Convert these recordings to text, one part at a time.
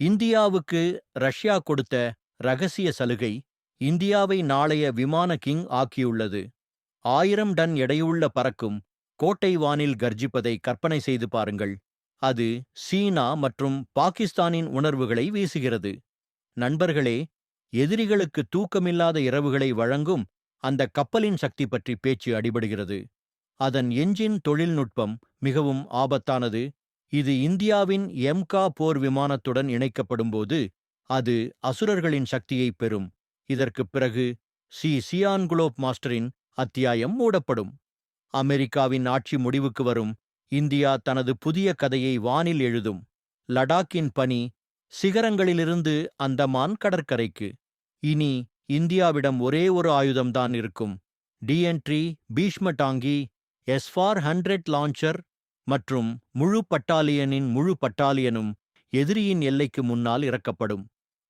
இந்தியாவுக்கு ரஷ்யா கொடுத்த ரகசிய சலுகை இந்தியாவை நாளைய விமான கிங் ஆக்கியுள்ளது. ஆயிரம் டன் எடையுள்ள பறக்கும் கோட்டை வானில் கர்ஜிப்பதை கற்பனை செய்து பாருங்கள். அது சீனா மற்றும் பாகிஸ்தானின் உணர்வுகளை வீசுகிறது. நண்பர்களே எதிரிகளுக்கு தூக்கமில்லாத இரவுகளை வழங்கும் அந்த கப்பலின் சக்தி பற்றி பேச்சு அடிபடுகிறது. அதன் எஞ்சின் தொழில்நுட்பம் மிகவும் ஆபத்தானது. இது இந்தியாவின் எம்கா போர் விமானத்துடன் இணைக்கப்படும்போது அது அசுரர்களின் சக்தியை பெறும். இதற்குப் பிறகு சி. சியான்குலோப் மாஸ்டரின் அத்தியாயம் மூடப்படும். அமெரிக்காவின் ஆட்சி முடிவுக்கு வரும் இந்தியா தனது புதிய கதையை வானில் எழுதும். லடாக்கின் பனி சிகரங்களிலிருந்து அந்தமான் கடற்கரைக்கு. இனி இந்தியாவிடம் ஒரே ஒரு ஆயுதம்தான் இருக்கும். டிஎன்ட்ரி பீஷ்ம டாங்கி எஸ்ஃபார் ஹண்ட்ரட் லான்ச்சர் மற்றும் முழு பட்டாலியனின் முழு பட்டாலியனும் எதிரியின் எல்லைக்கு முன்னால் இறக்கப்படும்.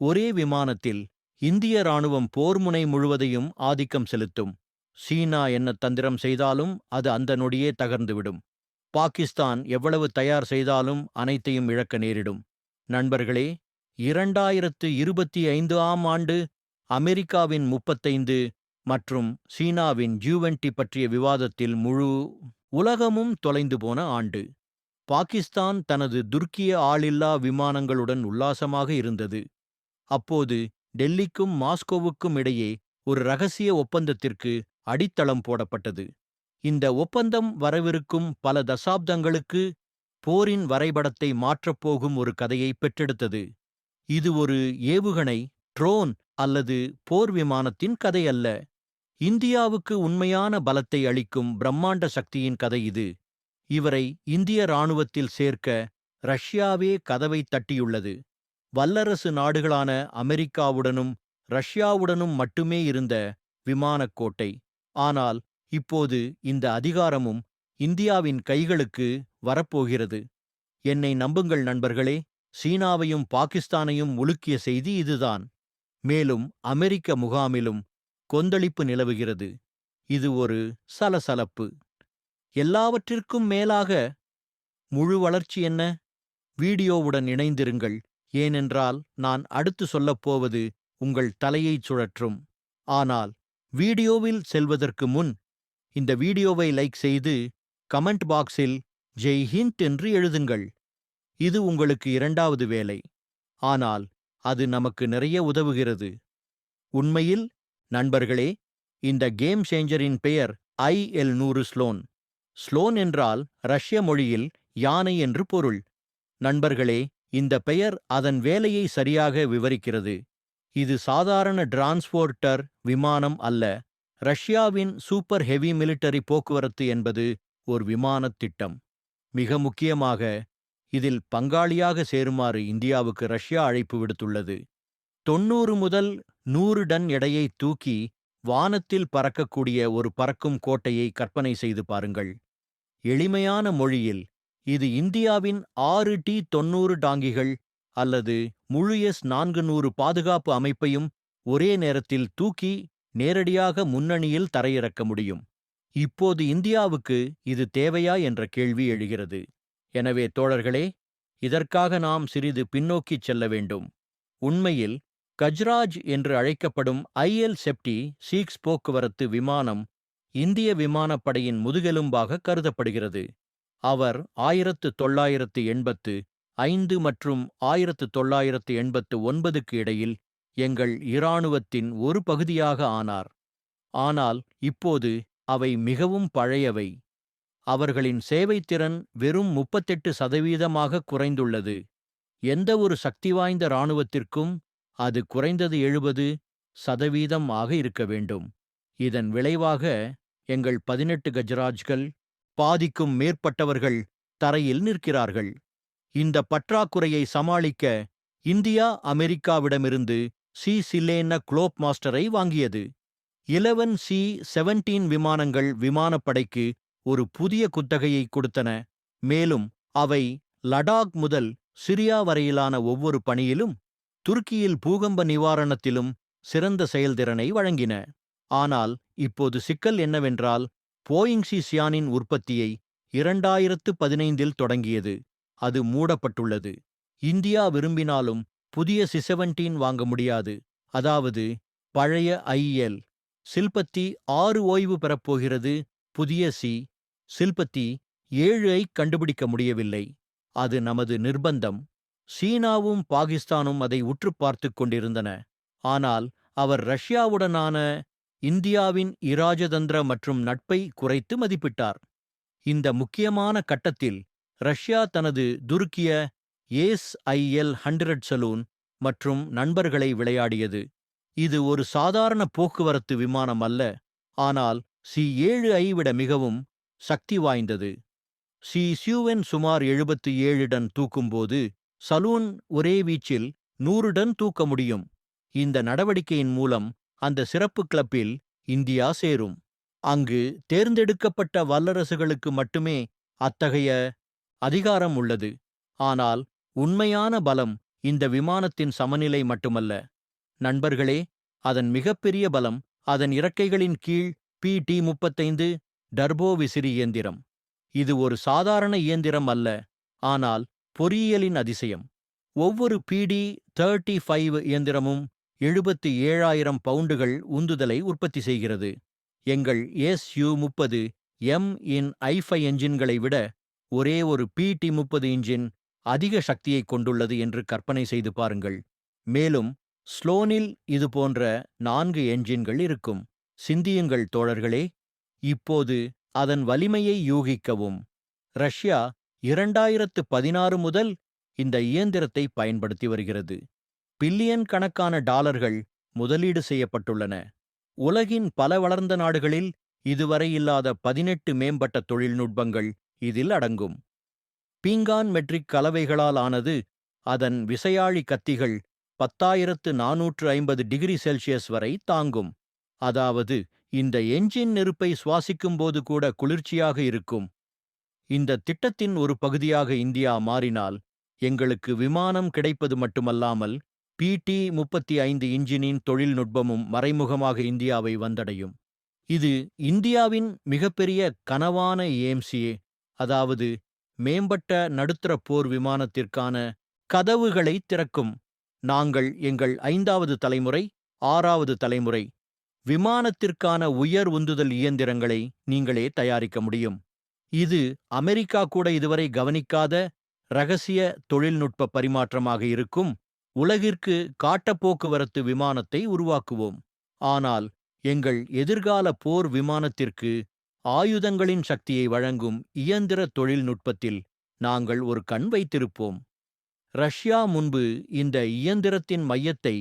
ஒரே விமானத்தில் இந்திய ராணுவம் போர்முனை முழுவதையும் ஆதிக்கம் செலுத்தும். சீனா என்ன தந்திரம் செய்தாலும் அது அந்த நொடியே தகர்ந்துவிடும். பாகிஸ்தான் எவ்வளவு தயார் செய்தாலும் அனைத்தையும் இழக்க நேரிடும். நண்பர்களே இரண்டாயிரத்து இருபத்தி ஐந்து ஆம் ஆண்டு அமெரிக்காவின் முப்பத்தைந்து மற்றும் சீனாவின் ஜூவென்டி பற்றிய விவாதத்தில் முழு உலகமும் தொலைந்து போன ஆண்டு. பாகிஸ்தான் தனது துர்க்கிய ஆளில்லா விமானங்களுடன் உல்லாசமாக இருந்தது. அப்போது டெல்லிக்கும் மாஸ்கோவுக்கும் இடையே ஒரு ரகசிய ஒப்பந்தத்திற்கு அடித்தளம் போடப்பட்டது. இந்த ஒப்பந்தம் வரவிருக்கும் பல தசாப்தங்களுக்கு போரின் வரைபடத்தை மாற்றப்போகும் ஒரு கதையை பெற்றெடுத்தது. இது ஒரு ஏவுகணை ட்ரோன் அல்லது போர் விமானத்தின் கதையல்ல. இந்தியாவுக்கு உண்மையான பலத்தை அளிக்கும் பிரம்மாண்ட சக்தியின் கதை இது. இவரை இந்திய இராணுவத்தில் சேர்க்க ரஷ்யாவே கதவை தட்டியுள்ளது. வல்லரசு நாடுகளான அமெரிக்காவுடனும் ரஷ்யாவுடனும் மட்டுமே இருந்த விமானக் கோட்டை. ஆனால் இப்போது இந்த அதிகாரமும் இந்தியாவின் கைகளுக்கு வரப்போகிறது. என்னை நம்புங்கள் நண்பர்களே சீனாவையும் பாகிஸ்தானையும் உலுக்கிய செய்தி இதுதான். மேலும் அமெரிக்க முகாமிலும் கொந்தளிப்பு நிலவுகிறது. இது ஒரு சலசலப்பு. எல்லாவற்றிற்கும் மேலாக முழு வளர்ச்சி என்ன? வீடியோவுடன் இணைந்திருங்கள். ஏனென்றால் நான் அடுத்து சொல்லப்போவது உங்கள் தலையைச் சுழற்றும். ஆனால் வீடியோவில் செல்வதற்கு முன் இந்த வீடியோவை லைக் செய்து கமெண்ட் பாக்ஸில் ஜெய் ஹிந்த் என்று எழுதுங்கள். இது உங்களுக்கு இரண்டாவது வேலை. ஆனால் அது நமக்கு நிறைய உதவுகிறது. உண்மையில் நண்பர்களே இந்த கேம் சேஞ்சரின் பெயர் ஐ எல் நூறு ஸ்லோன். ஸ்லோன் என்றால் ரஷ்ய மொழியில் யானை என்று பொருள். நண்பர்களே இந்த பெயர் அதன் வேலையை சரியாக விவரிக்கிறது. இது சாதாரண டிரான்ஸ்போர்ட்டர் விமானம் அல்ல. ரஷ்யாவின் சூப்பர் ஹெவி மிலிட்டரி போக்குவரத்து என்பது ஒரு விமானத் திட்டம். மிக முக்கியமாக இதில் பங்காளியாக சேருமாறு இந்தியாவுக்கு ரஷ்யா அழைப்பு விடுத்துள்ளது. தொன்னூறு முதல் நூறு டன் எடையை தூக்கி வானத்தில் பறக்கக்கூடிய ஒரு பறக்கும் கோட்டையை கற்பனை செய்து பாருங்கள். எளிமையான மொழியில் இது இந்தியாவின் ஆறு டி தொன்னூறு டாங்கிகள் அல்லது முழு எஸ் நான்கு நூறு பாதுகாப்பு அமைப்பையும் ஒரே நேரத்தில் தூக்கி நேரடியாக முன்னணியில் தரையிறக்க முடியும். இப்போது இந்தியாவுக்கு இது தேவையா என்ற கேள்வி எழுகிறது. எனவே தோழர்களே இதற்காக நாம் சிறிது பின்னோக்கிச் செல்ல வேண்டும். உண்மையில் கஜ்ராஜ் என்று அழைக்கப்படும் ஐஎல் செப்டி சீக்ஸ் போக்குவரத்து விமானம் இந்திய விமானப்படையின் முதுகெலும்பாக கருதப்படுகிறது. அவர் ஆயிரத்து தொள்ளாயிரத்து எண்பத்து ஐந்து மற்றும் ஆயிரத்து தொள்ளாயிரத்து எண்பத்து ஒன்பதுக்கு இடையில் எங்கள் இராணுவத்தின் ஒரு பகுதியாக ஆனார். ஆனால் இப்போது அவை மிகவும் பழையவை. அவர்களின் சேவைத்திறன் வெறும் முப்பத்தெட்டு சதவீதமாக குறைந்துள்ளது. எந்த ஒரு இராணுவத்திற்கும் அது குறைந்தது எழுபது சதவீதம் ஆக இருக்க வேண்டும். இதன் விளைவாக எங்கள் பதினெட்டு கஜராஜ்கள் பாதிக்கும் மேற்பட்டவர்கள் தரையில் நிற்கிறார்கள். இந்த பற்றாக்குறையை சமாளிக்க இந்தியா அமெரிக்காவிடமிருந்து சி. சில்லேன குளோப் மாஸ்டரை வாங்கியது. இலவன் சி செவன்டீன் விமானங்கள் விமானப்படைக்கு ஒரு புதிய குத்தகையை கொடுத்தன. மேலும் அவை லடாக் முதல் சிரியா வரையிலான ஒவ்வொரு பணியிலும் துருக்கியில் பூகம்ப நிவாரணத்திலும் சிறந்த செயல்திறனை வழங்கின. ஆனால் இப்போது சிக்கல் என்னவென்றால் போயிங்சி சியானின் உற்பத்தியை இரண்டாயிரத்து பதினைந்தில் தொடங்கியது. அது மூடப்பட்டுள்ளது. இந்தியா விரும்பினாலும் புதிய சிசெவன்டீன் வாங்க முடியாது. அதாவது பழைய ஐஎல் சில்பத்தி ஆறு ஓய்வு பெறப்போகிறது புதிய சி சில்பத்தி ஏழு ஐ கண்டுபிடிக்க முடியவில்லை. அது நமது நிர்பந்தம். சீனாவும் பாகிஸ்தானும் அதை உற்றுப் பார்த்துக் கொண்டிருந்தன. ஆனால் அவர் ரஷ்யாவுடனான இந்தியாவின் இராஜதந்திர மற்றும் நட்பை குறைத்து மதிப்பிட்டார். இந்த முக்கியமான கட்டத்தில் ரஷ்யா தனது துருக்கிய ஏஸ் ஐஎல் ஹண்ட்ரட் சலூன் மற்றும் நண்பர்களை விளையாடியது. இது ஒரு சாதாரண போக்குவரத்து விமானம் அல்ல ஆனால் சி ஏழு ஐ விட மிகவும் சக்தி வாய்ந்தது. சி சியூவென் சுமார் எழுபத்து ஏழு டன் தூக்கும்போது சலூன் ஒரே வீச்சில் நூறு டன் தூக்க முடியும். இந்த நடவடிக்கையின் மூலம் அந்த சிறப்பு கிளப்பில் இந்தியா சேரும். அங்கு தேர்ந்தெடுக்கப்பட்ட வல்லரசுகளுக்கு மட்டுமே அத்தகைய அதிகாரம் உள்ளது. ஆனால் உண்மையான பலம் இந்த விமானத்தின் சமநிலை மட்டுமல்ல. நண்பர்களே அதன் மிகப்பெரிய பலம் அதன் இறக்கைகளின் கீழ் பி டி முப்பத்தைந்து டர்போ விசிறி இயந்திரம். இது ஒரு சாதாரண இயந்திரம் அல்ல. ஆனால் பொறியியலின் அதிசயம். ஒவ்வொரு பிடி தேர்ட்டி ஃபைவ் இயந்திரமும் எழுபத்தி ஏழாயிரம் பவுண்டுகள் உந்துதலை உற்பத்தி செய்கிறது. எங்கள் எஸ் யு முப்பது எம் இன் ஐஃபை என்ஜின்களை விட ஒரே ஒரு பிடி முப்பது இன்ஜின் அதிக சக்தியைக் கொண்டுள்ளது என்று கற்பனை செய்து பாருங்கள். மேலும் ஸ்லோனில் இது போன்ற நான்கு என்ஜின்கள் இருக்கும். சிந்தியுங்கள் தோழர்களே. இப்போது அதன் வலிமையை யூகிக்கவும். ரஷ்யா இரண்டாயிரத்து பதினாறு முதல் இந்த இயந்திரத்தை பயன்படுத்தி வருகிறது. பில்லியன் கணக்கான டாலர்கள் முதலீடு செய்யப்பட்டுள்ளன. உலகின் பல வளர்ந்த நாடுகளில் இதுவரை இல்லாத பதினெட்டு மேம்பட்ட தொழில்நுட்பங்கள் இதில் அடங்கும். பீங்கான் மெட்ரிக் கலவைகளால் ஆனது அதன் விசையாழி கத்திகள் பத்தாயிரத்து நாநூற்று ஐம்பது டிகிரி செல்சியஸ் வரை தாங்கும். அதாவது இந்த என்ஜின் நெருப்பை சுவாசிக்கும்போது கூட குளிர்ச்சியாக இருக்கும். இந்த திட்டத்தின் ஒரு பகுதியாக இந்தியா மாறினால் எங்களுக்கு விமானம் கிடைப்பது மட்டுமல்லாமல் பிடி முப்பத்தி ஐந்து இன்ஜினின் தொழில்நுட்பமும் மறைமுகமாக இந்தியாவை வந்தடையும். இது இந்தியாவின் மிகப்பெரிய கனவான ஏஎம்சிஏ அதாவது மேம்பட்ட நடுத்தர போர் விமானத்திற்கான கதவுகளை திறக்கும். நாங்கள் எங்கள் ஐந்தாவது தலைமுறை ஆறாவது தலைமுறை. விமானத்திற்கான உயர் உந்துதல் இயந்திரங்களை நீங்களே தயாரிக்க முடியும். இது அமெரிக்கா கூட இதுவரை கவனிக்காத ரகசிய தொழில்நுட்ப பரிமாற்றமாக இருக்கும் உலகிற்கு காட்டப்போக்குவரத்து விமானத்தை உருவாக்குவோம். ஆனால் எங்கள் எதிர்கால போர் விமானத்திற்கு ஆயுதங்களின் சக்தியை வழங்கும் இயந்திர தொழில்நுட்பத்தில் நாங்கள் ஒரு கண் வைத்திருப்போம். ரஷ்யா முன்பு இந்த இயந்திரத்தின் மையத்தை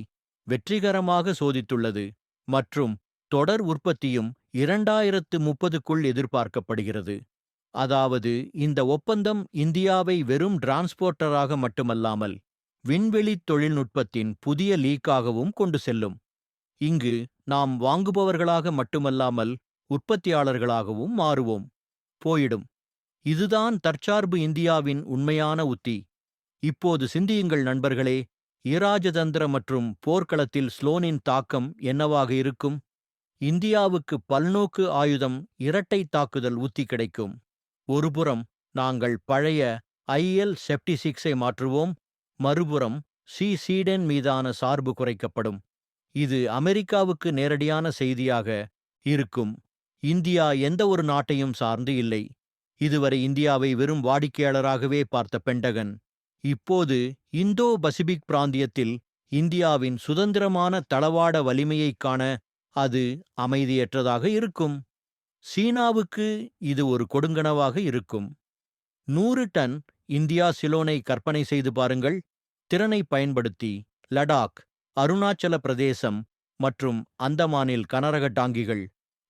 வெற்றிகரமாக சோதித்துள்ளது மற்றும் தொடர் உற்பத்தியும் இரண்டாயிரத்து முப்பதுக்குள் எதிர்பார்க்கப்படுகிறது. அதாவது இந்த ஒப்பந்தம் இந்தியாவை வெறும் டிரான்ஸ்போர்ட்டராக மட்டுமல்லாமல் விண்வெளி தொழில்நுட்பத்தின் புதிய லீக்காகவும் கொண்டு செல்லும். இங்கு நாம் வாங்குபவர்களாக மட்டுமல்லாமல் உற்பத்தியாளர்களாகவும் மாறுவோம். போயிடும். இதுதான் தற்சார்பு இந்தியாவின் உண்மையான உத்தி. இப்போது சிந்தியுங்கள் நண்பர்களே இராஜதந்திர மற்றும் போர்க்களத்தில் ஸ்லோனின் தாக்கம் என்னவாக இருக்கும்? இந்தியாவுக்கு பல்நோக்கு ஆயுதம் இரட்டை தாக்குதல் உத்தி கிடைக்கும். ஒருபுறம் நாங்கள் பழைய ஐஎல் செப்டி சிக்ஸை மாற்றுவோம் மறுபுறம் சி சீடென் மீதான சார்பு குறைக்கப்படும். இது அமெரிக்காவுக்கு நேரடியான செய்தியாக இருக்கும். இந்தியா எந்த ஒரு நாட்டையும் சார்ந்து இல்லை. இதுவரை இந்தியாவை வெறும் வாடிக்கையாளராகவே பார்த்த பெண்டகன் இப்போது இந்தோ பசிபிக் பிராந்தியத்தில் இந்தியாவின் சுதந்திரமான தளவாட வலிமையைக் காண அது அமைதியற்றதாக இருக்கும். சீனாவுக்கு இது ஒரு கொடுங்கனவாக இருக்கும். நூறு டன் இந்தியா சிலோனை கற்பனை செய்து பாருங்கள். திறனை பயன்படுத்தி லடாக் அருணாச்சல பிரதேசம் மற்றும் அந்தமானில் கனரக டாங்கிகள்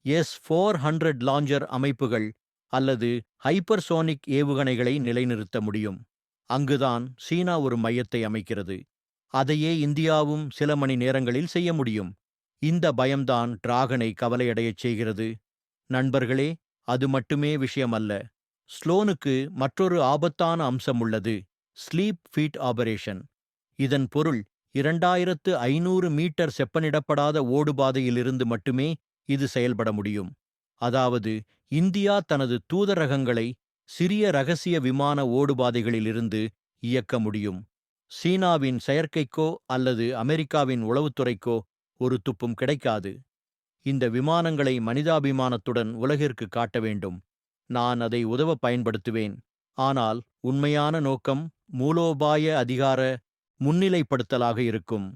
எஸ் ஃபோர் ஹண்ட்ரட் லாஞ்சர் அமைப்புகள் அல்லது ஹைப்பர்சோனிக் ஏவுகணைகளை நிலைநிறுத்த முடியும். அங்குதான் சீனா ஒரு மையத்தை அமைக்கிறது. அதையே இந்தியாவும் சில மணி நேரங்களில் செய்ய முடியும். இந்த பயம்தான் டிராகனை கவலையடையச் செய்கிறது. நண்பர்களே அது மட்டுமே விஷயமல்ல. ஸ்லோனுக்கு மற்றொரு ஆபத்தான அம்சம் உள்ளது. Sleep feet operation. இதன் பொருள் இரண்டாயிரத்து ஐநூறு மீட்டர் செப்பனிடப்படாத ஓடுபாதையிலிருந்து மட்டுமே இது செயல்பட முடியும். அதாவது இந்தியா தனது தூதரகங்களை சிறிய ரகசிய விமான ஓடுபாதைகளிலிருந்து இயக்க முடியும். சீனாவின் செயற்கைக்கோ அல்லது அமெரிக்காவின் உளவுத்துறைக்கோ ஒரு துப்பும் கிடைக்காது. இந்த விமானங்களை மனிதாபிமானத்துடன் உலகிற்கு காட்ட வேண்டும். நான் அதை உதவ பயன்படுத்துவேன். ஆனால் உண்மையான நோக்கம் மூலோபாய அதிகார முன்னிலைப்படுத்தலாக இருக்கும்.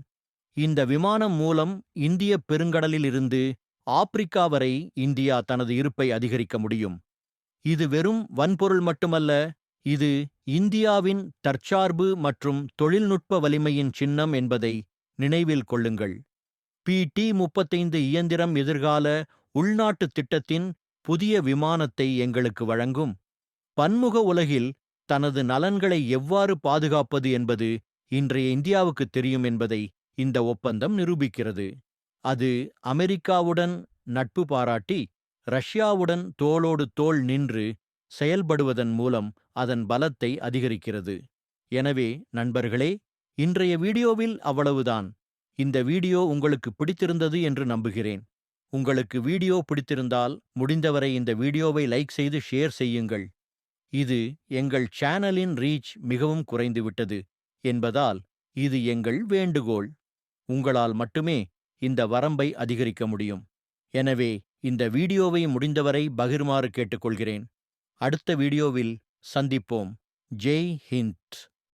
இந்த விமானம் மூலம் இந்திய பெருங்கடலிலிருந்து ஆப்பிரிக்கா வரை இந்தியா தனது இருப்பை அதிகரிக்க முடியும். இது வெறும் வன்பொருள் மட்டுமல்ல இது இந்தியாவின் தற்சார்பு மற்றும் தொழில்நுட்ப வலிமையின் சின்னம் என்பதை நினைவில் கொள்ளுங்கள். பி டி முப்பத்தைந்து இயந்திரம் எதிர்கால உள்நாட்டு திட்டத்தின் புதிய விமானத்தை எங்களுக்கு வழங்கும். பன்முக உலகில் தனது நலன்களை எவ்வாறு பாதுகாப்பது என்பது இன்றைய இந்தியாவுக்கு தெரியும் என்பதை இந்த ஒப்பந்தம் நிரூபிக்கிறது. அது அமெரிக்காவுடன் நட்பு பாராட்டி ரஷ்யாவுடன் தோளோடு தோள் நின்று செயல்படுவதன் மூலம் அதன் பலத்தை அதிகரிக்கிறது. எனவே நண்பர்களே இன்றைய வீடியோவில் அவ்வளவுதான். இந்த வீடியோ உங்களுக்கு பிடித்திருந்தது என்று நம்புகிறேன். உங்களுக்கு வீடியோ பிடித்திருந்தால் முடிந்தவரை இந்த வீடியோவை லைக் செய்து ஷேர் செய்யுங்கள். இது எங்கள் சேனலின் ரீச் மிகவும் குறைந்துவிட்டது என்பதால் இது எங்கள் வேண்டுகோள். உங்களால் மட்டுமே இந்த வரம்பை அதிகரிக்க முடியும். எனவே இந்த வீடியோவை முடிந்தவரை பகிர்மாறு கேட்டுக்கொள்கிறேன். அடுத்த வீடியோவில் சந்திப்போம். ஜெய் ஹிந்த்.